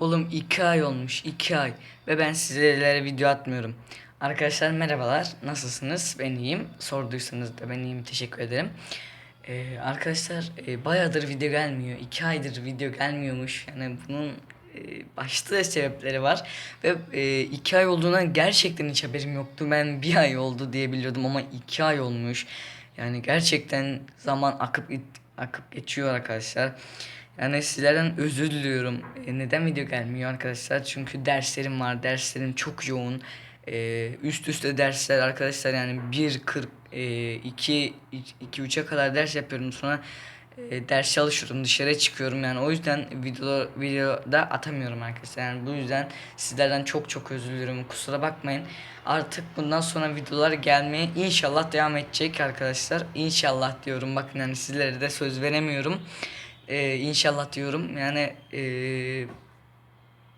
Oğlum 2 ay olmuş 2 ay ve ben sizlere video atmıyorum. Arkadaşlar merhabalar nasılsınız? Ben iyiyim. Sorduysanız da ben iyiyim teşekkür ederim. Ee, arkadaşlar e, bayağıdır video gelmiyor. 2 aydır video gelmiyormuş. Yani bunun e, başta sebepleri var. Ve 2 ay olduğundan gerçekten hiç haberim yoktu. Ben bir ay oldu diye biliyordum ama 2 ay olmuş. Yani gerçekten zaman akıp akıp geçiyor arkadaşlar. Yani sizlerden özür diliyorum. E, neden video gelmiyor arkadaşlar? Çünkü derslerim var. Derslerim çok yoğun. E, üst üste dersler arkadaşlar yani 1 40 e, 2 2 3'e kadar ders yapıyorum. Sonra e, ders çalışıyorum, dışarı çıkıyorum yani o yüzden video videoda atamıyorum arkadaşlar. Yani bu yüzden sizlerden çok çok özür diliyorum. Kusura bakmayın. Artık bundan sonra videolar gelmeye inşallah devam edecek arkadaşlar. İnşallah diyorum. Bakın yani sizlere de söz veremiyorum. Ee, inşallah diyorum. Yani ee,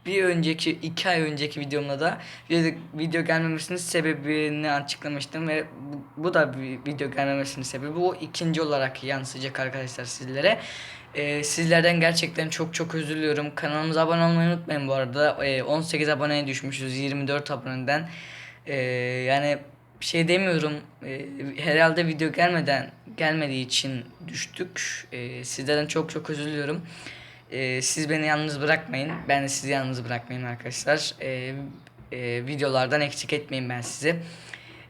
bir önceki iki ay önceki videomda da video, video gelmemesinin sebebini açıklamıştım ve bu, bu da bir video gelmemesinin sebebi o ikinci olarak yansıyacak arkadaşlar sizlere. Ee, sizlerden gerçekten çok çok özür diliyorum. Kanalımıza abone olmayı unutmayın bu arada. Ee, 18 aboneye düşmüşüz 24 aboneden. Ee, yani bir şey demiyorum. Ee, herhalde video gelmeden gelmediği için düştük. Ee, sizlerden çok çok özür diliyorum. Ee, siz beni yalnız bırakmayın. Ben de sizi yalnız bırakmayayım arkadaşlar. Ee, e, videolardan eksik etmeyin ben sizi.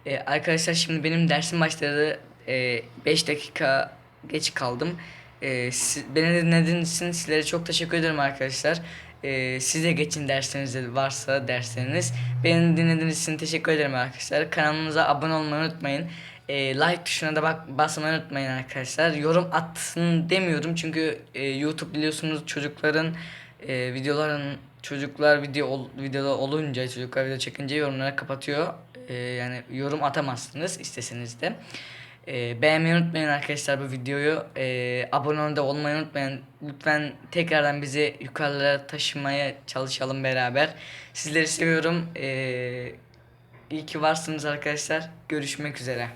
Ee, arkadaşlar şimdi benim dersim başladı. 5 dakika geç kaldım. Ee, siz, beni dinlediğiniz için sizlere çok teşekkür ederim arkadaşlar. Ee, size geçin dersleriniz varsa dersleriniz. Beni dinlediğiniz için teşekkür ederim arkadaşlar. Kanalımıza abone olmayı unutmayın. Ee, like tuşuna da bak basmayı unutmayın arkadaşlar. Yorum atın demiyorum çünkü e, YouTube biliyorsunuz çocukların e, videoların çocuklar video ol, videoda olunca çocuklar video çekince yorumları kapatıyor. E, yani yorum atamazsınız isteseniz de. E, beğenmeyi unutmayın arkadaşlar bu videoyu. E, abone de olmayı unutmayın. Lütfen tekrardan bizi yukarılara taşımaya çalışalım beraber. Sizleri seviyorum. E, iyi ki varsınız arkadaşlar. Görüşmek üzere.